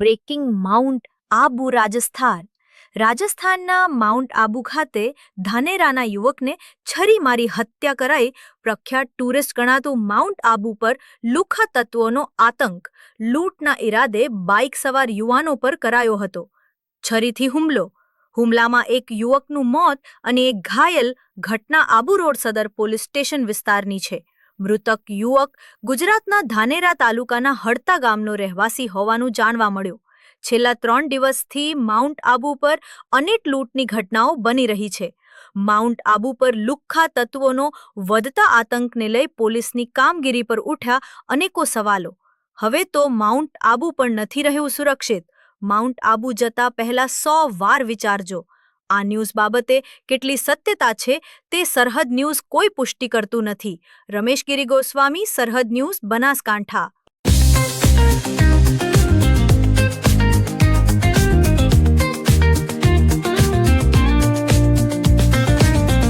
Breaking mount Abu Rajasthan રાજસ્થાનના mount Abu ખાતે ધાનેરાના યુવકને છરી મારી હત્યા કરાઈ પ્રખ્યાત ટુરિસ્ટ ગણાતું માઉન્ટ આબુ પર લુખા તત્વોનો આતંક. લૂંટના ઈરાદે બાઇક સવાર યુવાનો પર કરાયો હતો. છરીથી હુમલો. હુમલામાં એક યુવકનું મોત અને એક ઘાયલ ઘટના આબુ રોડ સદર પોલીસ સ્ટેશન વિસ્તારની છે. મૃતક યુવક ગુજરાતના ધાનેરા તાલુકાના હડતા ગામનો રહેવાસી હોવાનું જાણવા મળ્યું. છેલ્લા ત્રણ દિવસથી માઉન્ટ આબુ પર અનેક લૂંટની ઘટનાઓ બની રહી છે. માઉન્ટ આબુ પર લુખ્ખા તત્વોનો વધતા આતંકને લઈ પોલીસની કામગીરી પર ઉઠ્યા અનેકો સવાલો. હવે તો માઉન્ટ આબુ પણ નથી રહ્યું સુરક્ષિત. માઉન્ટ આબુ જતા પહેલા સો વાર વિચારજો. આ ન્યૂઝ બાબતે કેટલી સત્યતા છે તે સરહદ ન્યૂઝ કોઈ પુષ્ટિ કરતું નથી. રમેશગીરી ગોસ્વામી, સરહદ ન્યૂઝ બનાસકાંઠા.